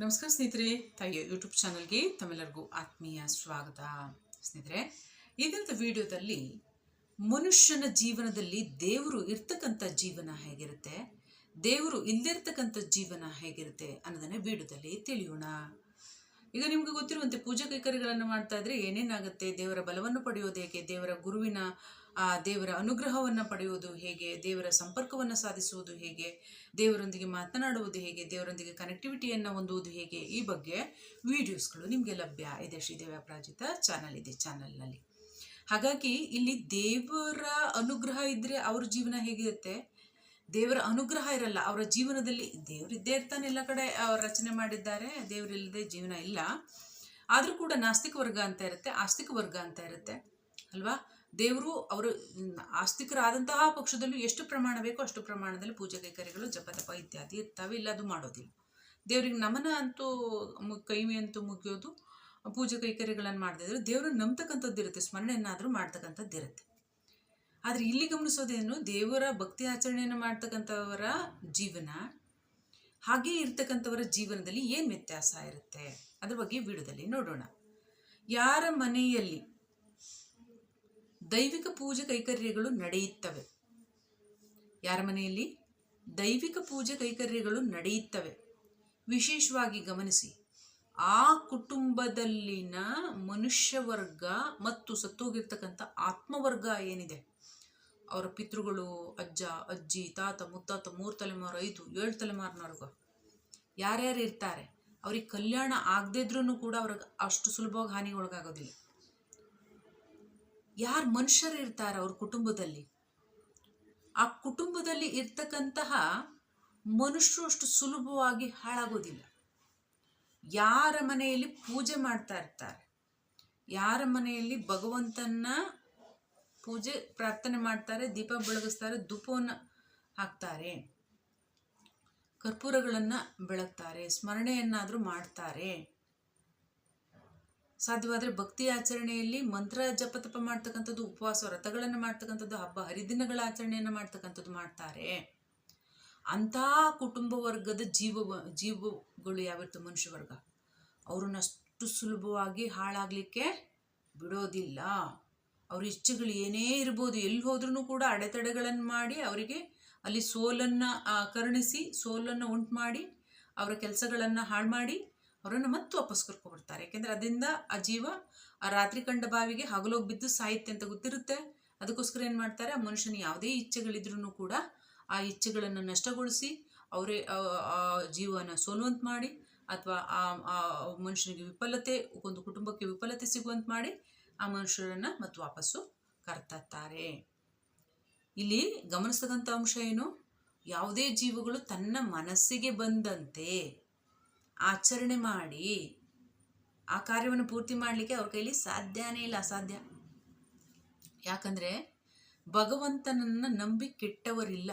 ನಮಸ್ಕಾರ ಸ್ನೇಹಿತರೆ ತಾಯಿಯ ಯೂಟ್ಯೂಬ್ ಚಾನಲ್ಗೆ ತಮ್ಮೆಲ್ಲರಿಗೂ ಆತ್ಮೀಯ ಸ್ವಾಗತ. ಸ್ನೇಹಿತರೆ ಈಗಿನ ವಿಡಿಯೋದಲ್ಲಿ ಮನುಷ್ಯನ ಜೀವನದಲ್ಲಿ ದೇವರು ಇರ್ತಕ್ಕಂಥ ಜೀವನ ಹೇಗಿರುತ್ತೆ, ದೇವರು ಇಲ್ಲದಿರ್ತಕ್ಕಂಥ ಜೀವನ ಹೇಗಿರುತ್ತೆ ಅನ್ನೋದನ್ನ ವಿಡಿಯೋದಲ್ಲಿ ತಿಳಿಯೋಣ. ಈಗ ನಿಮ್ಗೆ ಗೊತ್ತಿರುವಂತೆ ಪೂಜಾ ಕೈಕರ್ಯಗಳನ್ನು ಮಾಡ್ತಾ ಇದ್ರೆ ಏನೇನಾಗುತ್ತೆ, ದೇವರ ಬಲವನ್ನು ಪಡೆಯೋದು ದೇವರ ಗುರುವಿನ ಆ ದೇವರ ಅನುಗ್ರಹವನ್ನು ಪಡೆಯುವುದು ಹೇಗೆ, ದೇವರ ಸಂಪರ್ಕವನ್ನು ಸಾಧಿಸುವುದು ಹೇಗೆ, ದೇವರೊಂದಿಗೆ ಮಾತನಾಡುವುದು ಹೇಗೆ, ದೇವರೊಂದಿಗೆ ಕನೆಕ್ಟಿವಿಟಿಯನ್ನು ಹೊಂದುವುದು ಹೇಗೆ ಈ ಬಗ್ಗೆ ವಿಡಿಯೋಸ್ಗಳು ನಿಮಗೆ ಲಭ್ಯ ಇದೆ ಶ್ರೀದೇವ ಪ್ರಾಜಿತ ಚಾನಲ್ ಇದೆ ಚಾನಲ್ನಲ್ಲಿ ಹಾಗಾಗಿ ಇಲ್ಲಿ ದೇವರ ಅನುಗ್ರಹ ಇದ್ದರೆ ಅವ್ರ ಜೀವನ ಹೇಗಿರುತ್ತೆ? ದೇವರ ಅನುಗ್ರಹ ಇರಲ್ಲ, ಅವರ ಜೀವನದಲ್ಲಿ ದೇವರಿದ್ದೇ ಇರ್ತಾನೆ ಎಲ್ಲ ಕಡೆ ಅವ್ರು ರಚನೆ ಮಾಡಿದ್ದಾರೆ ದೇವರಿಲ್ಲದೆ ಜೀವನ ಇಲ್ಲ. ಆದರೂ ಕೂಡ ನಾಸ್ತಿಕ ವರ್ಗ ಅಂತ ಇರುತ್ತೆ, ಆಸ್ತಿಕ ವರ್ಗ ಅಂತ ಇರುತ್ತೆ, ಅಲ್ವಾ? ದೇವರು ಅವರು ಆಸ್ತಿಕರಾದಂತಹ ಪಕ್ಷದಲ್ಲೂ ಎಷ್ಟು ಪ್ರಮಾಣ ಬೇಕೋ ಅಷ್ಟು ಪ್ರಮಾಣದಲ್ಲಿ ಪೂಜೆ ಕೈಕರ್ಯಗಳು, ಜಪತಪ ಇತ್ಯಾದಿ ಇರ್ತವೆ ಇಲ್ಲ ಅದು ಮಾಡೋದಿಲ್ಲ. ದೇವ್ರಿಗೆ ನಮನ ಅಂತೂ ಕೈಮೆ ಅಂತೂ ಮುಗಿಯೋದು, ಪೂಜೆ ಕೈಕರ್ಯಗಳನ್ನು ಮಾಡದಿದ್ರೆ ದೇವರು ನಂಬ್ತಕ್ಕಂಥದ್ದು ಇರುತ್ತೆ, ಸ್ಮರಣೆಯನ್ನಾದರೂ ಮಾಡ್ತಕ್ಕಂಥದ್ದು ಇರುತ್ತೆ. ಆದರೆ ಇಲ್ಲಿ ಗಮನಿಸೋದೇನು, ದೇವರ ಭಕ್ತಿ ಆಚರಣೆಯನ್ನು ಮಾಡ್ತಕ್ಕಂಥವರ ಜೀವನ, ಹಾಗೆ ಇರ್ತಕ್ಕಂಥವರ ಜೀವನದಲ್ಲಿ ಏನು ವ್ಯತ್ಯಾಸ ಇರುತ್ತೆ? ಅದ್ರ ಬಗ್ಗೆ ವಿಡಿಯೋದಲ್ಲಿ ನೋಡೋಣ. ಯಾರ ಮನೆಯಲ್ಲಿ ದೈವಿಕ ಪೂಜೆ ಕೈಕರ್ಯಗಳು ನಡೆಯುತ್ತವೆ. ಯಾರ ಮನೆಯಲ್ಲಿ? ದೈವಿಕ ಪೂಜೆ ಕೈಕರ್ಯಗಳು ನಡೆಯುತ್ತವೆ. ವಿಶೇಷವಾಗಿ ಗಮನಿಸಿ, ಆ ಕುಟುಂಬದಲ್ಲಿನ ಮನುಷ್ಯ ವರ್ಗ ಮತ್ತು ಸತ್ತೋಗಿರ್ತಕ್ಕಂಥ ಆತ್ಮವರ್ಗ ಏನಿದೆ? ಅವರ ಪಿತೃಗಳು, ಅಜ್ಜ, ಅಜ್ಜಿ, ತಾತ, ಮುತ್ತಾತ, ಮೂರು ತಲೆಮಾರು, ಐದು, ಏಳು ತಲೆಮಾರಿನವರೆಗೂ. ಯಾರ್ಯಾರು ಇರ್ತಾರೆ? ಅವ್ರಿಗೆ ಕಲ್ಯಾಣ ಆಗದೇ ಇದ್ರೂ ಕೂಡ ಅವ್ರಿಗೆ ಅಷ್ಟು ಸುಲಭವಾಗಿ ಹಾನಿಗೆ ಒಳಗಾಗೋದಿಲ್ಲ. ಯಾರು ಮನುಷ್ಯರು ಇರ್ತಾರೆ ಅವ್ರ ಕುಟುಂಬದಲ್ಲಿ? ಆ ಕುಟುಂಬದಲ್ಲಿ ಇರ್ತಕ್ಕಂತಹ ಮನುಷ್ಯರು ಅಷ್ಟು ಸುಲಭವಾಗಿ ಹಾಳಾಗೋದಿಲ್ಲ. ಯಾರ ಮನೆಯಲ್ಲಿ ಪೂಜೆ ಮಾಡ್ತಾ ಇರ್ತಾರೆ, ಯಾರ ಮನೆಯಲ್ಲಿ ಭಗವಂತನ ಪೂಜೆ, ಪ್ರಾರ್ಥನೆ ಮಾಡ್ತಾರೆ, ದೀಪ ಬೆಳಗಿಸ್ತಾರೆ, ಧೂಪವನ್ನು ಹಾಕ್ತಾರೆ, ಕರ್ಪೂರಗಳನ್ನು ಬೆಳಗ್ತಾರೆ, ಸ್ಮರಣೆಯನ್ನಾದರೂ ಮಾಡ್ತಾರೆ. ಸಾಧ್ಯವಾದರೆ ಭಕ್ತಿ ಆಚರಣೆಯಲ್ಲಿ ಮಂತ್ರ ಜಪತಪ ಮಾಡ್ತಕ್ಕಂಥದ್ದು, ಉಪವಾಸ, ವ್ರತಗಳನ್ನು ಮಾಡ್ತಕ್ಕಂಥದ್ದು, ಹಬ್ಬ, ಹರಿದಿನಗಳ ಆಚರಣೆಯನ್ನು ಮಾಡ್ತಕ್ಕಂಥದ್ದು ಮಾಡ್ತಾರೆ. ಅಂಥ ಕುಟುಂಬ ವರ್ಗದ ಜೀವ, ಜೀವಗಳು ಯಾವತ್ತು ಮನುಷ್ಯ ವರ್ಗ? ಅವ್ರನ್ನ ಅಷ್ಟು ಸುಲಭವಾಗಿ ಹಾಳಾಗಲಿಕ್ಕೆ ಬಿಡೋದಿಲ್ಲ. ಅವ್ರ ಇಚ್ಛೆಗಳು ಏನೇ ಇರ್ಬೋದು, ಎಲ್ಲಿ ಹೋದ್ರೂ ಕೂಡ ಅಡೆತಡೆಗಳನ್ನು ಮಾಡಿ ಅವರಿಗೆ ಅಲ್ಲಿ ಸೋಲನ್ನು ಕರುಣಿಸಿ ಸೋಲನ್ನು ಉಂಟು ಮಾಡಿ, ಅವರ ಕೆಲಸಗಳನ್ನು ಹಾಳು ಮಾಡಿ ಅವರನ್ನು ಮತ್ತೆ ವಾಪಸ್ ಕರ್ಕೊಬಿಡ್ತಾರೆ ಯಾಕೆಂದರೆ ಅದರಿಂದ ಆ ಜೀವ ಆ ರಾತ್ರಿ ಕಂಡ ಬಾವಿಗೆ ಹಗಲೋಗಿ ಬಿದ್ದು ಸಾಹಿತ್ಯ ಅಂತ ಗೊತ್ತಿರುತ್ತೆ. ಅದಕ್ಕೋಸ್ಕರ ಏನು ಮಾಡ್ತಾರೆ? ಆ ಮನುಷ್ಯನ ಯಾವುದೇ ಇಚ್ಛೆಗಳಿದ್ರೂ ಕೂಡ ಆ ಇಚ್ಛೆಗಳನ್ನು ನಷ್ಟಗೊಳಿಸಿ ಅವರೇ, ಆ ಜೀವನ ಸೋಲುವಂತ ಮಾಡಿ ಅಥವಾ ಆ ಮನುಷ್ಯನಿಗೆ ವಿಫಲತೆ, ಒಂದು ಕುಟುಂಬಕ್ಕೆ ವಿಫಲತೆ ಸಿಗುವಂತ ಮಾಡಿ ಆ ಮನುಷ್ಯರನ್ನು ಮತ್ತು ವಾಪಸ್ಸು ಕರ್ತತ್ತಾರೆ. ಇಲ್ಲಿ ಗಮನಿಸ್ತಕ್ಕಂಥ ಅಂಶ ಏನು? ಯಾವುದೇ ಜೀವಗಳು ತನ್ನ ಮನಸ್ಸಿಗೆ ಬಂದಂತೆ ಆಚರಣೆ ಮಾಡಿ ಆ ಕಾರ್ಯವನ್ನು ಪೂರ್ತಿ ಮಾಡಲಿಕ್ಕೆ ಅವ್ರ ಕೈಲಿ ಸಾಧ್ಯನೇ ಇಲ್ಲ, ಅಸಾಧ್ಯ. ಯಾಕಂದರೆ ಭಗವಂತನನ್ನು ನಂಬಿ ಕೆಟ್ಟವರಿಲ್ಲ.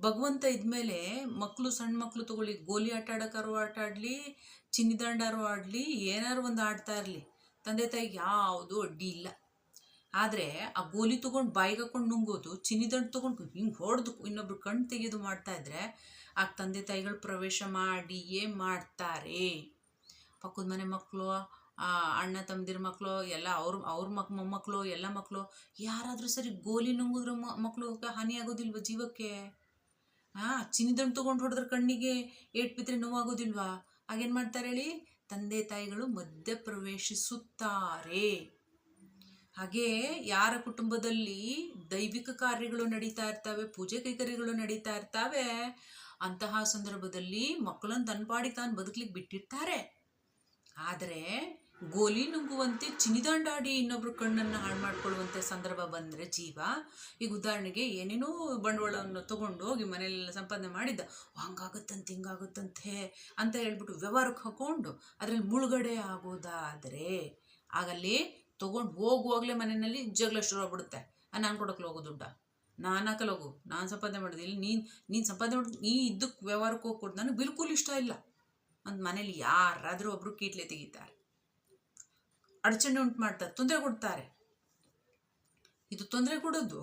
ಭಗವಂತ ಇದ್ಮೇಲೆ ಮಕ್ಕಳು ಸಣ್ಣ ಮಕ್ಕಳು ತಗೊಳ್ಳಿ, ಗೋಲಿ ಆಟ ಆಡೋಕ್ಕಾರು ಆಟ ಆಡಲಿ ಚಿನ್ನಿದಾಂಡಾರು ಆಡಲಿ, ಏನಾರು ಒಂದು ಆಡ್ತಾ ಇರಲಿ. ತಂದೆ ತಾಯಿಗೆ ಯಾವುದು ಅಡ್ಡಿ ಇಲ್ಲ. ಆದರೆ ಆ ಗೋಲಿ ತೊಗೊಂಡು ಬಾಯಿಗೆ ಹಾಕೊಂಡು ನುಂಗೋದು ಚಿನ್ನಿದಂಡು ತೊಗೊಂಡು ಹಿಂಗೆ ಹೊಡೆದು ಇನ್ನೊಬ್ರು ಕಣ್ಣು ತೆಗೆದು ಮಾಡ್ತಾ ಇದ್ರೆ ಆ ತಂದೆ ತಾಯಿಗಳು ಪ್ರವೇಶ ಮಾಡಿಯೇ ಮಾಡ್ತಾರೆ. ಪಕ್ಕದ ಮನೆ ಮಕ್ಕಳು ಅಣ್ಣ ತಮ್ಮದಿರ ಮಕ್ಕಳು, ಎಲ್ಲ ಅವ್ರ ಅವ್ರ ಮಕ್, ಮೊಮ್ಮಕ್ಕಳು, ಎಲ್ಲ ಮಕ್ಕಳು, ಯಾರಾದರೂ ಸರಿ ಗೋಲಿ ನುಂಗಿದ್ರೆ ಮಕ್ಕಳು ಹಾನಿ ಆಗೋದಿಲ್ವ ಜೀವಕ್ಕೆ? ಹಾಂ ಚಿನ್ನಿದಣ್ಣು ತೊಗೊಂಡು ಹೊಡೆದ್ರೆ ಕಣ್ಣಿಗೆ ಏಟ್ ಬಿದ್ದರೆ ನೋವಾಗೋದಿಲ್ವಾ? ಹಾಗೇನು ಮಾಡ್ತಾರೆ ಹೇಳಿ? ತಂದೆ ತಾಯಿಗಳು ಮಧ್ಯ ಪ್ರವೇಶಿಸುತ್ತಾರೆ. ಹಾಗೆ ಯಾರ ಕುಟುಂಬದಲ್ಲಿ ದೈವಿಕ ಕಾರ್ಯಗಳು ನಡೀತಾ ಇರ್ತವೆ, ಪೂಜೆ ಕೈಕರ್ಯಗಳು ನಡೀತಾ ಇರ್ತವೆ ಅಂತಹ ಸಂದರ್ಭದಲ್ಲಿ ಮಕ್ಕಳನ್ನು ತನ್ಪಾಡಿ ತಾನು ಬದುಕಲಿಕ್ಕೆ ಬಿಟ್ಟಿರ್ತಾರೆ. ಆದರೆ ಗೋಲಿ ನುಂಗುವಂತೆ ಚಿನಿದಾಂಡಾಡಿ ಇನ್ನೊಬ್ರ ಕಣ್ಣನ್ನು ಹಾಳು ಮಾಡ್ಕೊಳ್ಳುವಂಥ ಸಂದರ್ಭ ಬಂದರೆ ಜೀವ, ಈಗ ಉದಾಹರಣೆಗೆ ಏನೇನೋ ಬಂಡವಾಳವನ್ನು ತೊಗೊಂಡು ಹೋಗಿ ಮನೆಯಲ್ಲೆಲ್ಲ ಸಂಪಾದನೆ ಮಾಡಿದ್ದ ಹಂಗಾಗುತ್ತಂತೆ, ಹಿಂಗಾಗುತ್ತಂತೆ ಅಂತ ಹೇಳ್ಬಿಟ್ಟು ವ್ಯವಹಾರಕ್ಕೆ ಹಾಕೊಂಡು ಅದರಲ್ಲಿ ಮುಳುಗಡೆ ಆಗೋದಾದರೆ ಆಗಲ್ಲಿ ತೊಗೊಂಡು ಹೋಗುವಾಗಲೇ ಮನೆಯಲ್ಲಿ ಜಗಳ ಶುರು ಆಗ್ಬಿಡುತ್ತೆ. ನಾನು ಕೊಡೋಕ್ಲೋಗೋ ದುಡ್ಡ. ನಾನು ಹಾಕಲ್ಲ ಹೋಗು ನಾನು ಸಂಪಾದನೆ ಮಾಡೋದು ಇಲ್ಲಿ, ನೀನು ನೀನು ಸಂಪಾದನೆ ಮಾಡೋದು, ನೀ ಇದ್ದಕ್ಕೆ ವ್ಯವಹಾರಕ್ಕೆ ಹೋಗ್ಕೊಡ್ದು ಕೊಡು ನನಗೆ ಬಿಲ್ಕುಲ್ ಇಷ್ಟ ಇಲ್ಲ. ಅಂತ ಮನೇಲಿ ಯಾರಾದರೂ ಒಬ್ಬರು ಕೀಟ್ಲೆ ತೆಗಿತಾರೆ. ಅಡಚಣೆ ಉಂಟು ಮಾಡ್ತಾರೆ, ತೊಂದರೆ ಕೊಡ್ತಾರೆ. ಇದು ತೊಂದರೆ ಕೊಡೋದು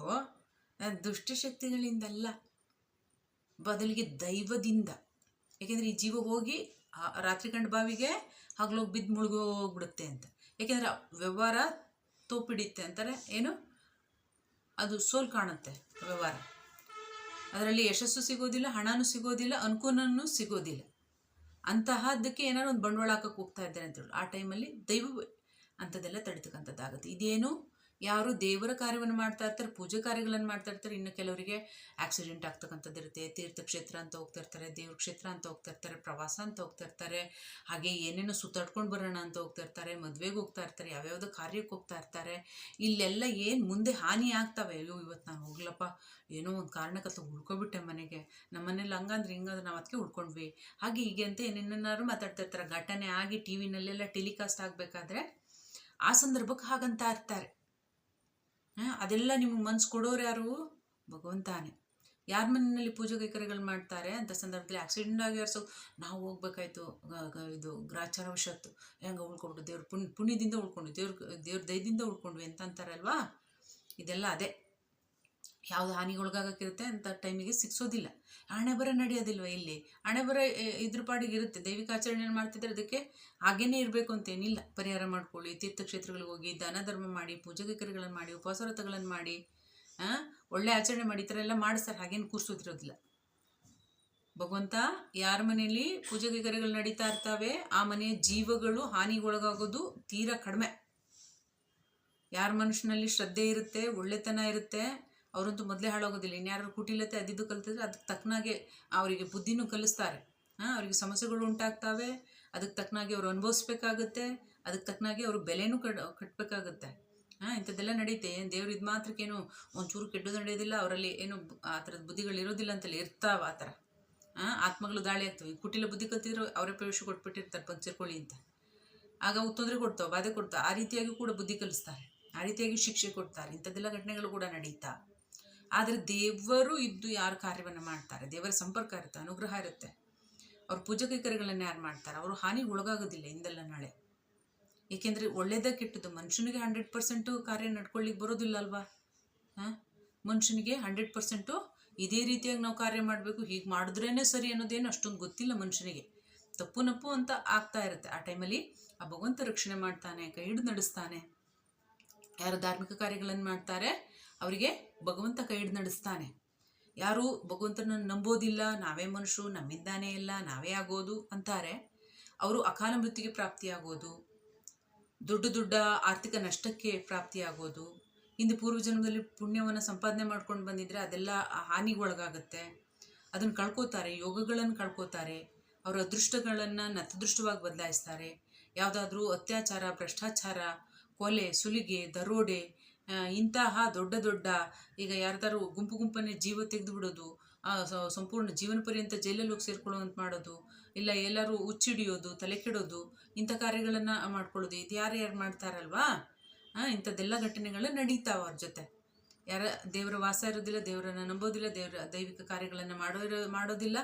ದುಷ್ಟಶಕ್ತಿಗಳಿಂದಲ್ಲ, ಬದಲಿಗೆ ದೈವದಿಂದ. ಏಕೆಂದರೆ ಈ ಜೀವ ಹೋಗಿ ರಾತ್ರಿ ಕಂಡ ಬಾವಿಗೆ ಹಗ್ಲೋಗಿ ಬಿದ್ದು ಮುಳುಗೋಗ್ಬಿಡುತ್ತೆ ಅಂತ. ಏಕೆಂದರೆ ವ್ಯವಹಾರ ತೋಪಿಡಿತ್ತೆ ಅಂತಾರೆ, ಏನು? ಅದು ಸೋಲ್ ಕಾಣುತ್ತೆ ವ್ಯವಹಾರ. ಅದರಲ್ಲಿ ಯಶಸ್ಸು ಸಿಗೋದಿಲ್ಲ, ಹಣನೂ ಸಿಗೋದಿಲ್ಲ, ಅನುಕೂಲನೂ ಸಿಗೋದಿಲ್ಲ. ಅಂತಹದ್ದಕ್ಕೆ ಏನಾದ್ರು ಒಂದು ಬಂಡವಾಳ ಹಾಕಕ್ಕೆ ಹೋಗ್ತಾ ಇದ್ದಾರೆ ಅಂತೇಳಿ ಆ ಟೈಮಲ್ಲಿ ದೈವ ಅಂಥದ್ದೆಲ್ಲ ತಡಿತಕ್ಕಂಥದ್ದಾಗುತ್ತೆ ಇದೇನು ಯಾರು ದೇವರ ಕಾರ್ಯವನ್ನು ಮಾಡ್ತಾ ಇರ್ತಾರೆ, ಪೂಜೆ ಕಾರ್ಯಗಳನ್ನು ಮಾಡ್ತಾ ಇರ್ತಾರೆ, ಇನ್ನು ಕೆಲವರಿಗೆ ಆಕ್ಸಿಡೆಂಟ್ ಆಗ್ತಕ್ಕಂಥದ್ದು ಇರುತ್ತೆ. ತೀರ್ಥಕ್ಷೇತ್ರ ಅಂತ ಹೋಗ್ತಾ ಇರ್ತಾರೆ, ದೇವ್ರ ಕ್ಷೇತ್ರ ಅಂತ ಹೋಗ್ತಾ ಇರ್ತಾರೆ, ಪ್ರವಾಸ ಅಂತ ಹೋಗ್ತಾ ಇರ್ತಾರೆ, ಹಾಗೆ ಏನೇನೋ ಸುತ್ತಾಡ್ಕೊಂಡು ಬರೋಣ ಅಂತ ಹೋಗ್ತಾ ಇರ್ತಾರೆ, ಮದುವೆಗೆ ಹೋಗ್ತಾ ಇರ್ತಾರೆ, ಯಾವ್ಯಾವುದೋ ಕಾರ್ಯಕ್ಕೆ ಹೋಗ್ತಾ ಇರ್ತಾರೆ. ಇಲ್ಲೆಲ್ಲ ಏನು ಮುಂದೆ ಹಾನಿ ಆಗ್ತವೆ? ಅಯ್ಯೋ, ಇವತ್ತು ನಾನು ಹೋಗ್ಲಪ್ಪ. ಏನೋ ಒಂದು ಕಾರಣಕ್ಕಂತ ಉಳ್ಕೊಬಿಟ್ಟೆ ಮನೆಗೆ. ನಮ್ಮ ಮನೇಲಿ ಹಂಗಂದ್ರೆ ಹಿಂಗಂದ್ರೆ ನಾವು ಅದಕ್ಕೆ ಉಳ್ಕೊಂಡ್ವಿ. ಹಾಗೆ ಹೀಗೆ ಅಂತ ಏನೇನಾದ್ರು ಮಾತಾಡ್ತಾ ಇರ್ತಾರೆ. ಘಟನೆ ಆಗಿ ಟಿ ವಿನಲ್ಲೆಲ್ಲ ಟೆಲಿಕಾಸ್ಟ್ ಆಗಬೇಕಾದ್ರೆ ಆ ಸಂದರ್ಭಕ್ಕೆ ಹಾಗಂತ ಇರ್ತಾರೆ. ಅದೆಲ್ಲ ನಿಮಗೆ ಮನ್ಸು ಕೊಡೋರು ಯಾರು? ಭಗವಂತಾನೆ. ಯಾರ ಮನೆಯಲ್ಲಿ ಪೂಜೆ ಕೈಕರ್ಯಗಳು ಮಾಡ್ತಾರೆ ಅಂತ ಸಂದರ್ಭದಲ್ಲಿ ಆಕ್ಸಿಡೆಂಟ್ ಆಗಿ ಯಾರು ನಾವು ಹೋಗ್ಬೇಕಾಯ್ತು ಇದು ಗ್ರಾಚಾರ ವಶತ್ತು ಹೆಂಗೆ ಉಳ್ಕೊಂಡ್ಬಿಟ್ಟು ದೇವ್ರ ಪುಣ್ಯ ಪುಣ್ಯದಿಂದ ಉಳ್ಕೊಂಡ್ವಿ, ದೇವ್ರ ದೇವ್ರ ದಯದಿಂದ ಉಳ್ಕೊಂಡ್ವಿ ಅಂತ ಅಂತಾರಲ್ವಾ ಇದೆಲ್ಲ ಅದೇ. ಯಾವ್ದು ಹಾನಿಗೊಳಗಾಗಕ್ಕಿರುತ್ತೆ ಅಂತ ಟೈಮಿಗೆ ಸಿಕ್ಸೋದಿಲ್ಲ ಹಣೆ ಬರ ನಡೆಯೋದಿಲ್ವ ಇಲ್ಲಿ? ಹಣೆಬರ ಇದ್ರ ಪಾಡಿಗೆ ಇರುತ್ತೆ. ದೈವಿಕ ಆಚರಣೆ ಮಾಡ್ತಿದ್ರೆ ಅದಕ್ಕೆ ಹಾಗೇನೇ ಇರಬೇಕು ಅಂತೇನಿಲ್ಲ ಪರಿಹಾರ ಮಾಡ್ಕೊಳ್ಳಿ, ತೀರ್ಥಕ್ಷೇತ್ರಗಳಿಗೆ ಹೋಗಿ, ದಾನ ಧರ್ಮ ಮಾಡಿ, ಪೂಜೆ ಕೈಕರ್ಯಗಳನ್ನು ಮಾಡಿ, ಉಪವಾಸ ವ್ರತಗಳನ್ನು ಮಾಡಿ ಒಳ್ಳೆ ಆಚರಣೆ ಮಾಡಿ, ಈ ಥರ ಎಲ್ಲ ಮಾಡಿಸ್ತಾರೆ ಹಾಗೇನು ಕೂರ್ಸೋದಿರೋದಿಲ್ಲ. ಭಗವಂತ ಯಾರ ಮನೆಯಲ್ಲಿ ಪೂಜೆ ನಡೀತಾ ಇರ್ತಾವೆ, ಆ ಮನೆಯ ಜೀವಗಳು ಹಾನಿಗೊಳಗಾಗೋದು ತೀರಾ ಕಡಿಮೆ. ಯಾರ ಮನುಷ್ಯನಲ್ಲಿ ಶ್ರದ್ಧೆ ಇರುತ್ತೆ, ಒಳ್ಳೆತನ ಇರುತ್ತೆ ಅವರಂತೂ ಮೊದಲೇ ಹಾಳಾಗೋದಿಲ್ಲ. ಇನ್ಯಾರು ಕುಟಿಲತೆ ಅದಿದ್ದು ಕಲಿತಿದ್ರೆ ಅದಕ್ಕೆ ತಕ್ಕನಾಗೆ ಅವರಿಗೆ ಬುದ್ಧಿನೂ ಕಲಿಸ್ತಾರೆ. ಹಾಂ, ಅವರಿಗೆ ಸಮಸ್ಯೆಗಳು ಉಂಟಾಗ್ತವೆ. ಅದಕ್ಕೆ ತಕ್ಕನಾಗಿ ಅವರು ಅನುಭವಿಸ್ಬೇಕಾಗುತ್ತೆ. ಅದಕ್ಕೆ ತಕ್ಕನಾಗಿ ಅವರು ಬೆಲೆನೂ ಕಟ್ ಕಟ್ಟಬೇಕಾಗುತ್ತೆ ಹಾಂ, ಇಂಥದ್ದೆಲ್ಲ ನಡೀತೆ. ಏನು ದೇವ್ರ ಇದು ಮಾತ್ರಕ್ಕೇನು ಒಂಚೂರು ಕೆಟ್ಟದ್ದು ನಡೆಯೋದಿಲ್ಲ. ಅವರಲ್ಲಿ ಏನು ಆ ಥರದ ಬುದ್ಧಿಗಳು ಇರೋದಿಲ್ಲ ಅಂತಲ್ಲ ಇರ್ತಾವ ಆ ಥರ. ಹಾಂ, ಆತ್ಮಗಳು ದಾಳಿ ಆಗ್ತವೆ. ಈ ಕುಟಿಲ ಬುದ್ಧಿ ಕಲ್ತಿದ್ರು ಅವರೇ ಪ್ರವೇಶ ಕೊಟ್ಬಿಟ್ಟಿರ್ತಾರೆ ಪಂಚರ್ಕೊಳ್ಳಿ ಅಂತ. ಆಗ ಅವು ತೊಂದರೆ ಕೊಡ್ತಾವೆ, ಬಾಧೆ ಕೊಡ್ತಾವೆ. ಆ ರೀತಿಯಾಗಿ ಕೂಡ ಬುದ್ಧಿ ಕಲಿಸ್ತಾರೆ. ಆ ರೀತಿಯಾಗಿ ಶಿಕ್ಷೆ ಕೊಡ್ತಾರೆ. ಇಂಥದ್ದೆಲ್ಲ ಘಟನೆಗಳು ಕೂಡ ನಡೀತಾ. ಆದರೆ ದೇವರು ಇದ್ದು ಯಾರು ಕಾರ್ಯವನ್ನು ಮಾಡ್ತಾರೆ? ದೇವರ ಸಂಪರ್ಕ ಇರುತ್ತೆ, ಅನುಗ್ರಹ ಇರುತ್ತೆ. ಅವ್ರ ಪೂಜೆ ಯಾರು ಮಾಡ್ತಾರೆ? ಅವರು ಹಾನಿ ಒಳಗಾಗೋದಿಲ್ಲ ಇಂದಲ್ಲ ನಾಳೆ. ಏಕೆಂದರೆ ಒಳ್ಳೇದೇ ಕೆಟ್ಟದ್ದು. ಮನುಷ್ಯನಿಗೆ ಹಂಡ್ರೆಡ್ ಪರ್ಸೆಂಟು ಕಾರ್ಯ ನಡ್ಕೊಳ್ಳಿಕ್ಕೆ ಬರೋದಿಲ್ಲ ಅಲ್ವಾ? ಹಾಂ ಮನುಷ್ಯನಿಗೆ ಹಂಡ್ರೆಡ್ ಪರ್ಸೆಂಟು ಇದೇ ರೀತಿಯಾಗಿ ನಾವು ಕಾರ್ಯ ಮಾಡಬೇಕು. ಹೀಗೆ ಮಾಡಿದ್ರೇ ಸರಿ ಅನ್ನೋದೇನು ಅಷ್ಟೊಂದು ಗೊತ್ತಿಲ್ಲ ಮನುಷ್ಯನಿಗೆ. ತಪ್ಪು ನಪ್ಪು ಅಂತ ಆಗ್ತಾ ಇರುತ್ತೆ. ಆ ಟೈಮಲ್ಲಿ ಆ ಭಗವಂತ ರಕ್ಷಣೆ ಮಾಡ್ತಾನೆ, ಕೈ ಹಿಡಿದು ನಡೆಸ್ತಾನೆ. ಯಾರು ಧಾರ್ಮಿಕ ಕಾರ್ಯಗಳನ್ನು ಮಾಡ್ತಾರೆ? ಅವರಿಗೆ ಭಗವಂತ ಕೈ ಹಿಡಿದು ನಡೆಸ್ತಾನೆ. ಯಾರು ಭಗವಂತನನ್ನು ನಂಬೋದಿಲ್ಲ, ನಾವೇ ಮನುಷ್ಯರು, ನಮ್ಮಿಂದಾನೇ ಇಲ್ಲ, ನಾವೇ ಆಗೋದು ಅಂತಾರೆ. ಅವರು ಅಕಾಲ ಮೃತ್ಯುಗೆ ಪ್ರಾಪ್ತಿಯಾಗೋದು, ದೊಡ್ಡ ದೊಡ್ಡ ಆರ್ಥಿಕ ನಷ್ಟಕ್ಕೆ ಪ್ರಾಪ್ತಿಯಾಗೋದು, ಹಿಂದೆ ಪೂರ್ವಜನ್ಮದಲ್ಲಿ ಪುಣ್ಯವನ್ನು ಸಂಪಾದನೆ ಮಾಡ್ಕೊಂಡು ಬಂದಿದ್ರೆ ಅದೆಲ್ಲ ಹಾನಿಗೊಳಗಾಗುತ್ತೆ. ಅದನ್ನು ಕಳ್ಕೋತಾರೆ, ಯೋಗಗಳನ್ನು ಕಳ್ಕೊತಾರೆ, ಅವರ ಅದೃಷ್ಟಗಳನ್ನು ನತದೃಷ್ಟವಾಗಿ ಬದಲಾಯಿಸ್ತಾರೆ. ಯಾವುದಾದ್ರೂ ಅತ್ಯಾಚಾರ, ಭ್ರಷ್ಟಾಚಾರ, ಕೊಲೆ, ಸುಲಿಗೆ, ದರೋಡೆ ಇಂತಹ ದೊಡ್ಡ ದೊಡ್ಡ ಈಗ ಯಾರ್ದಾರು ಗುಂಪು ಗುಂಪನ್ನೇ ಜೀವ ತೆಗೆದು ಬಿಡೋದು ಸಂಪೂರ್ಣ ಜೀವನ ಪರ್ಯಂತ ಜೈಲಲ್ಲಿ ಹೋಗಿ ಸೇರ್ಕೊಳ್ಳುವಂತ ಮಾಡೋದು, ಇಲ್ಲ ಎಲ್ಲರೂ ಹುಚ್ಚಿಡಿಯೋದು, ತಲೆ ಕೆಡೋದು, ಇಂಥ ಕಾರ್ಯಗಳನ್ನು ಮಾಡ್ಕೊಳ್ಳೋದು, ಇದು ಯಾರು ಯಾರು ಮಾಡ್ತಾರಲ್ವಾ? ಇಂಥದ್ದೆಲ್ಲ ಘಟನೆಗಳು ನಡೀತಾವ ಅವ್ರ ಜೊತೆ. ಯಾರ, ದೇವರ ವಾಸ ಇರೋದಿಲ್ಲ, ದೇವರನ್ನು ನಂಬೋದಿಲ್ಲ, ದೇವರ ದೈವಿಕ ಕಾರ್ಯಗಳನ್ನು ಮಾಡೋ ಮಾಡೋದಿಲ್ಲ.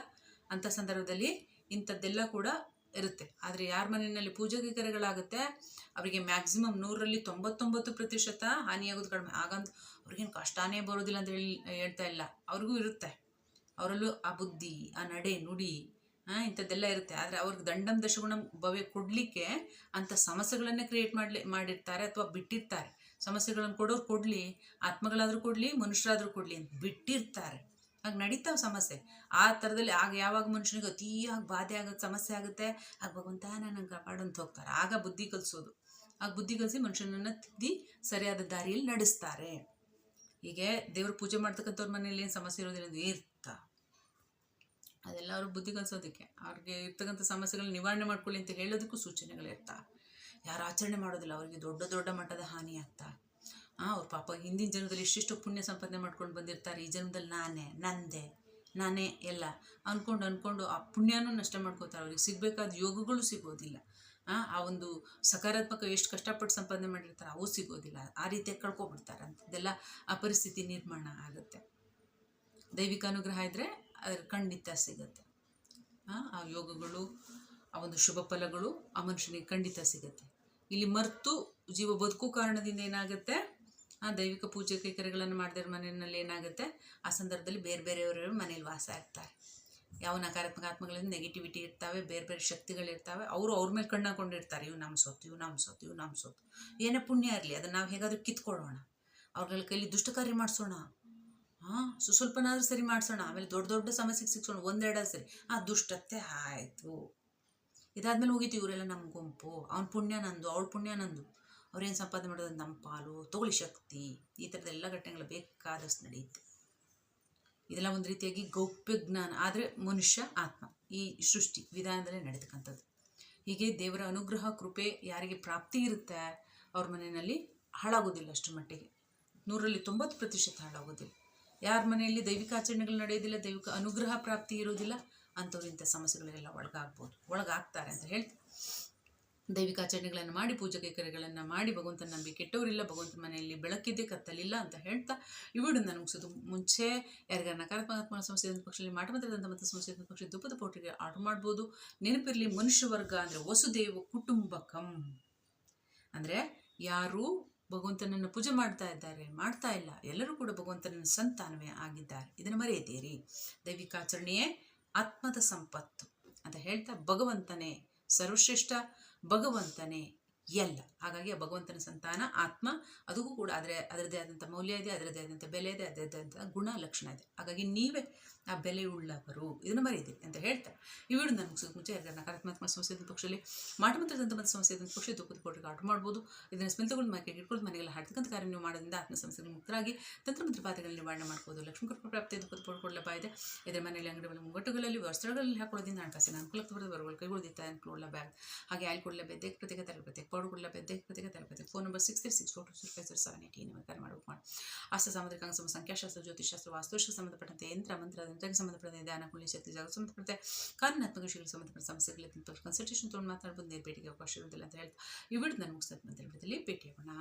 ಅಂಥ ಸಂದರ್ಭದಲ್ಲಿ ಇಂಥದ್ದೆಲ್ಲ ಕೂಡ ಇರುತ್ತೆ. ಆದರೆ ಯಾರ ಮನೆಯಲ್ಲಿ ಪೂಜೆಗೆ ಕರೆಗಳಾಗುತ್ತೆ ಅವರಿಗೆ ಮ್ಯಾಕ್ಸಿಮಮ್ ನೂರರಲ್ಲಿ ತೊಂಬತ್ತೊಂಬತ್ತು ಪ್ರತಿಶತ ಹಾನಿಯಾಗೋದು ಕಡಿಮೆ. ಹಾಗಂತ ಅವ್ರಿಗೇನು ಕಷ್ಟನೇ ಬರೋದಿಲ್ಲ ಅಂತ ಹೇಳಿ ಹೇಳ್ತಾ ಇಲ್ಲ. ಅವ್ರಿಗೂ ಇರುತ್ತೆ. ಅವರಲ್ಲೂ ಆ ಬುದ್ಧಿ, ಆ ನಡೆ, ನುಡಿ ಹಾಂ ಇಂಥದ್ದೆಲ್ಲ ಇರುತ್ತೆ. ಆದರೆ ಅವ್ರಿಗೆ ದಂಡಂ ದಶಗುಣಂ ಭವ್ಯ ಕೊಡಲಿಕ್ಕೆ ಅಂಥ ಸಮಸ್ಯೆಗಳನ್ನೇ ಕ್ರಿಯೇಟ್ ಮಾಡಲಿ, ಮಾಡಿರ್ತಾರೆ ಅಥವಾ ಬಿಟ್ಟಿರ್ತಾರೆ. ಸಮಸ್ಯೆಗಳನ್ನು ಕೊಡೋರು ಕೊಡಲಿ, ಆತ್ಮಗಳಾದರೂ ಕೊಡಲಿ, ಮನುಷ್ಯರಾದರೂ ಕೊಡಲಿ ಅಂತ ಬಿಟ್ಟಿರ್ತಾರೆ. ಆಗ ನಡೀತಾವ ಸಮಸ್ಯೆ. ಆ ಥರದಲ್ಲಿ ಆಗ ಯಾವಾಗ ಮನುಷ್ಯನಿಗೆ ಅತಿಯಾಗಿ ಬಾಧೆ ಆಗುತ್ತೆ ಸಮಸ್ಯೆ ಆಗುತ್ತೆ, ಆಗ ಭಗವಂತ ನನಗೆ ಕಾಪಾಡು ಅಂತ ಹೋಗ್ತಾರೆ. ಆಗ ಬುದ್ಧಿ ಕಲಿಸೋದು. ಆಗ ಬುದ್ಧಿ ಕಲಿಸಿ ಮನುಷ್ಯನನ್ನು ತಿದ್ದಿ ಸರಿಯಾದ ದಾರಿಯಲ್ಲಿ ನಡೆಸ್ತಾರೆ. ಹೀಗೆ ದೇವ್ರ ಪೂಜೆ ಮಾಡ್ತಕ್ಕಂಥವ್ರ ಮನೇಲಿ ಏನು ಸಮಸ್ಯೆ ಇರೋದಿಲ್ಲ ಅಂದ್ರೆ ಇರ್ತಾ. ಅದೆಲ್ಲ ಅವ್ರ ಬುದ್ಧಿ ಕಲಿಸೋದಕ್ಕೆ. ಅವ್ರಿಗೆ ಇರ್ತಕ್ಕಂಥ ಸಮಸ್ಯೆಗಳನ್ನ ನಿವಾರಣೆ ಮಾಡ್ಕೊಳ್ಳಿ ಅಂತ ಹೇಳೋದಕ್ಕೂ ಸೂಚನೆಗಳಿರ್ತಾ ಯಾರು ಆಚರಣೆ ಮಾಡೋದಿಲ್ಲ, ಅವರಿಗೆ ದೊಡ್ಡ ದೊಡ್ಡ ಮಟ್ಟದ ಹಾನಿ ಆಗ್ತಾ ಅವ್ರ ಪಾಪ ಹಿಂದಿನ ಜನ್ಮದಲ್ಲಿ ಇಷ್ಟಿಷ್ಟು ಪುಣ್ಯ ಸಂಪಾದನೆ ಮಾಡ್ಕೊಂಡು ಬಂದಿರ್ತಾರೆ. ಈ ಜನ್ಮದಲ್ಲಿ ನಾನೇ, ನಂದೆ, ನಾನೇ ಎಲ್ಲ. ಅಂದ್ಕೊಂಡು ಅಂದ್ಕೊಂಡು ಆ ಪುಣ್ಯನೂ ನಷ್ಟ ಮಾಡ್ಕೋತಾರೆ. ಅವ್ರಿಗೆ ಸಿಗಬೇಕಾದ ಯೋಗಗಳು ಸಿಗೋದಿಲ್ಲ. ಆ ಒಂದು ಸಕಾರಾತ್ಮಕ ಎಷ್ಟು ಕಷ್ಟಪಟ್ಟು ಸಂಪಾದನೆ ಮಾಡಿರ್ತಾರೆ ಅವು ಸಿಗೋದಿಲ್ಲ. ಆ ರೀತಿಯಾಗಿ ಕಳ್ಕೊಬಿಡ್ತಾರೆ ಅಂಥದ್ದೆಲ್ಲ ಆ ಪರಿಸ್ಥಿತಿ ನಿರ್ಮಾಣ ಆಗುತ್ತೆ. ದೈವಿಕ ಅನುಗ್ರಹ ಇದ್ದರೆ ಅದ್ರ ಖಂಡಿತ ಸಿಗುತ್ತೆ. ಆ ಯೋಗಗಳು, ಆ ಒಂದು ಶುಭ ಫಲಗಳು ಆ ಮನುಷ್ಯನಿಗೆ ಖಂಡಿತ ಸಿಗುತ್ತೆ. ಇಲ್ಲಿ ಮರ್ತು ಜೀವ ಬದುಕು ಕಾರಣದಿಂದ ಏನಾಗುತ್ತೆ? ದೈವಿಕ ಪೂಜೆ ಕೈಕರ್ಯಗಳನ್ನು ಮಾಡಿದ್ರೆ ಮನೆಯಲ್ಲಿ ಏನಾಗುತ್ತೆ? ಆ ಸಂದರ್ಭದಲ್ಲಿ ಬೇರೆ ಬೇರೆಯವರು ಮನೇಲಿ ವಾಸ ಆಗ್ತಾರೆ. ಯಾವ ನಕಾರಾತ್ಮಕ ಆತ್ಮಗಳಿಂದ ನೆಗೆಟಿವಿಟಿ ಇರ್ತವೆ, ಬೇರೆ ಬೇರೆ ಶಕ್ತಿಗಳಿರ್ತವೆ ಅವರು ಅವ್ರ ಮೇಲೆ ಕಣ್ಣು ಕೊಂಡಿರ್ತಾರೆ ಇವು ನಮ್ಮ ಸೊತ್ತು ಇವು ನಮ್ಮ ಸೊತ್ತು ಇವು ನಮ್ಮ ಸೊತ್ತು. ಏನೇ ಪುಣ್ಯ ಇರಲಿ, ಅದನ್ನು ನಾವು ಹೇಗಾದರೂ ಕಿತ್ಕೊಳ್ಳೋಣ. ಅವ್ರಗಳ ಕೈಲಿ ದುಷ್ಟ ಕಾರ್ಯ ಮಾಡಿಸೋಣ. ಹಾಂ ಸ್ವಲ್ಪನಾದ್ರೂ ಸರಿ ಮಾಡಿಸೋಣ. ಆಮೇಲೆ ದೊಡ್ಡ ದೊಡ್ಡ ಸಮಸ್ಯೆಗೆ ಸಿಕ್ಸೋಣ. ಒಂದೆರಡ ಸರಿ. ಆ ದುಷ್ಟತೆ ಆಯಿತು. ಇದಾದ್ಮೇಲೆ ಹೋಗಿತ್ತು ಇವರೆಲ್ಲ ನಮ್ಮ ಗುಂಪು. ಅವ್ನ ಪುಣ್ಯ ನಂದು, ಅವಳ ಪುಣ್ಯ ನಂದು. ಅವ್ರೇನು ಸಂಪಾದನೆ ಮಾಡೋದು? ನಮ್ಮ ಪಾಲು, ತೋಳಿ ಶಕ್ತಿ. ಈ ಥರದ ಎಲ್ಲ ಘಟನೆಗಳು ಬೇಕಾದಷ್ಟು ನಡೆಯುತ್ತೆ ಇದೆಲ್ಲ ಒಂದು ರೀತಿಯಾಗಿ ಗೌಪ್ಯ ಜ್ಞಾನ, ಆದರೆ ಮನುಷ್ಯ ಆತ್ಮ. ಈ ಸೃಷ್ಟಿ ವಿಧಾನದಲ್ಲೇ ನಡೆತಕ್ಕಂಥದ್ದು. ಹೀಗೆ ದೇವರ ಅನುಗ್ರಹ, ಕೃಪೆ ಯಾರಿಗೆ ಪ್ರಾಪ್ತಿ ಇರುತ್ತೆ, ಅವ್ರ ಮನೆಯಲ್ಲಿ ಹಾಳಾಗೋದಿಲ್ಲ ಅಷ್ಟರ ಮಟ್ಟಿಗೆ. ನೂರಲ್ಲಿ ತೊಂಬತ್ತು ಪ್ರತಿಶತ ಹಾಳಾಗೋದಿಲ್ಲ. ಯಾರ ಮನೆಯಲ್ಲಿ ದೈವಿಕ ಆಚರಣೆಗಳು ನಡೆಯೋದಿಲ್ಲ, ದೈವಿಕ ಅನುಗ್ರಹ ಪ್ರಾಪ್ತಿ ಇರೋದಿಲ್ಲ, ಅಂಥವ್ರು ಇಂಥ ಸಮಸ್ಯೆಗಳಿಗೆಲ್ಲ ಒಳಗಾಗ್ಬೋದು, ಒಳಗಾಗ್ತಾರೆ ಅಂತ ಹೇಳ್ತಾರೆ ದೈವಿಕ ಆಚರಣೆಗಳನ್ನು ಮಾಡಿ ಪೂಜೆ ಕೈಕರ್ಯಗಳನ್ನು ಮಾಡಿ, ಭಗವಂತನ ನಂಬಿ ಕೆಟ್ಟವರಿಲ್ಲ, ಭಗವಂತನ ಮನೆಯಲ್ಲಿ ಬೆಳಕಿದೆ ಕತ್ತಲಿಲ್ಲ ಅಂತ ಹೇಳ್ತಾ ಇವುಡು ನಾನು ಮುಗಿಸೋದು ಮುಂಚೆ ಯಾರಿಗಾರ ನಕಾರಾತ್ಮಕ ಸಮಸ್ಯೆ ಪಕ್ಷದಲ್ಲಿ, ಮಾಟ ಮಾತ್ರದಂಥ ಮತ್ತು ಸಮಸ್ಯೆ ಪಕ್ಷ ದುಪ್ಪದ ಪೋಟಿಗೆ ಆರ್ಡರ್ ಮಾಡ್ಬೋದು. ನೆನಪಿರಲಿ ಮನುಷ್ಯ ವರ್ಗ ಅಂದರೆ ವಸುದೇವ ಕುಟುಂಬಕಂ. ಅಂದರೆ ಯಾರು ಭಗವಂತನನ್ನು ಪೂಜೆ ಮಾಡ್ತಾ ಇದ್ದಾರೆ, ಮಾಡ್ತಾ ಇಲ್ಲ. ಎಲ್ಲರೂ ಕೂಡ ಭಗವಂತನ ಸಂತಾನವೇ ಆಗಿದ್ದಾರೆ. ಇದನ್ನು ಮರೆಯದಿರಿ. ದೈವಿಕಾಚರಣೆಯೇ ಆತ್ಮದ ಸಂಪತ್ತು ಅಂತ ಹೇಳ್ತಾ ಭಗವಂತನೇ ಸರ್ವಶ್ರೇಷ್ಠ ಭಗವಂತನೇ. ಎಲ್ಲ. ಹಾಗಾಗಿ ಆ ಭಗವಂತನ ಸಂತಾನ, ಆತ್ಮ ಅದಕ್ಕೂ ಕೂಡ ಆದರೆ ಅದರದೇ ಆದಂಥ ಮೌಲ್ಯ ಇದೆ ಅದರದೇ ಆದಂಥ ಬೆಲೆ ಇದೆ ಅದರದೇ ಆದಂಥ ಗುಣ ಲಕ್ಷಣ ಇದೆ. ಹಾಗಾಗಿ ನೀವೇ ಆ ಬೆಲೆ ಉಳ್ಳವರು ಇದನ್ನು ಮರೀತೀರಿ ಅಂತ ಹೇಳ್ತಾರೆ. ಈ ವಿಡಿಯೋ ನಾನು ಮುಂಚೆ ನಕಾರಾತ್ಮಕ ಸಮಸ್ಯೆ ಪಕ್ಷದಲ್ಲಿ ಮಾಟಮಂತ್ರದಂಥ ಮತ್ತು ಸಮಸ್ಯೆ ಇದ್ದಂಥ ಪಕ್ಷ ದುಃಖದ ಪೌಡ್ರಿಗೆ ಆರ್ಡರ್ ಮಾಡ್ಬೋದು. ಇದನ್ನು ಸ್ಮಿಲ್ತಗಳು ಮೈಕೆಗೆ ಇಟ್ಕೊಂಡು ಮನೆಗೆಲ್ಲ ಹಾಡ್ತಕ್ಕಂಥ ಕಾರ್ಯ ನೀವು ಮಾಡೋದ್ರಿಂದ ಆತ್ಮ ಸಮಸ್ಯೆಗಳು ಮುಕ್ತರಾಗಿ ತಂತ್ರಮಂತ್ರ ಪಾದಗಳಲ್ಲಿ ನಿವಾರಣೆ ಮಾಡ್ಬೋದು. ಲಕ್ಷ್ಮೀ ಕೃಪಾ ಪ್ರಾಪ್ತಿ ದುಃಖದ ಪೌಡ್ ಕೊಡಲಪ್ಪ ಇದೆ. ಇದರ ಮನೆಯಲ್ಲಿ ಮೇಲೆ ಮುಂಗಟ್ಟುಗಳಲ್ಲಿ ವಸ್ತ್ರಗಳಲ್ಲಿ ಹಾಕೊಳ್ಳೋದ್ರಿಂದ ಹಣಕಾಸಿನ ಅನುಕೂಲ ಬರೋದು ಬರುವ ಕೈಗೊಳ್ಳದಿತ್ತ ಅನುಕೂಲ ಬ್ಯಾಗ್. ಹಾಗೆ ಆಯ್ಕೊಳ್ಳಬೇಕು ಪ್ರತ್ಯೇಕ ಪ್ರತ್ಯೇಕ ಪೌಡರ್ ಕೊಡಲೇ ಬೆದ್ದೆಗೆ ಪ್ರತ್ಯೇಕ ತಲೆ ಪ್ರತ್ಯೇಕ phone number six three six four two six five zero seven eighty ನಿಮಗೆ ಕರೆ ಮಾಡಬೇಕು ಮಾಡಿ ಆಸ್ತ ಸಾಮುದ್ರಿಕ ಅಂಗ ಸಂಖ್ಯಾಶಾಸ್ತ್ರ ಜ್ಯೋತಿಷಾಸ್ತ್ರ ವಾಸ್ತುಶಾಸ್ತ್ರ ಸಂಬಂಧಪಟ್ಟಂತೆ ಯಂತ್ರ ಮಂತ್ರ ತಂತ್ರಕ್ಕೆ ಸಂಬಂಧಪಟ್ಟಂತೆ ಧ್ಯಾನ ಕುಳಿ ಶಕ್ತಿ ಜಾಗ ಸಂಬಂಧಪಟ್ಟಂತೆ ಕಾನೂನಾತ್ಮಕ ವಿಷಯಗಳಿಗೆ ಸಂಬಂಧಪಟ್ಟ ಸಮಸ್ಯೆಗಳಿಗೆ ಕನ್ಸಲ್ಟೇಷನ್ ತೊಗೊಂಡು ಮಾತಾಡ್ಬೋದು. ನೇರ ಭೇಟಿಗೆ ಅವಕಾಶ ಇರೋದಿಲ್ಲ ಅಂತ ಹೇಳ್ತಾ. ಈ ವಿಡಿಯೋ ನಾನು ಮುಗಿಸ್ತಾ ಅಂತ ಭೇಟಿ ಭೇಟಿಯಾಗೋಣ.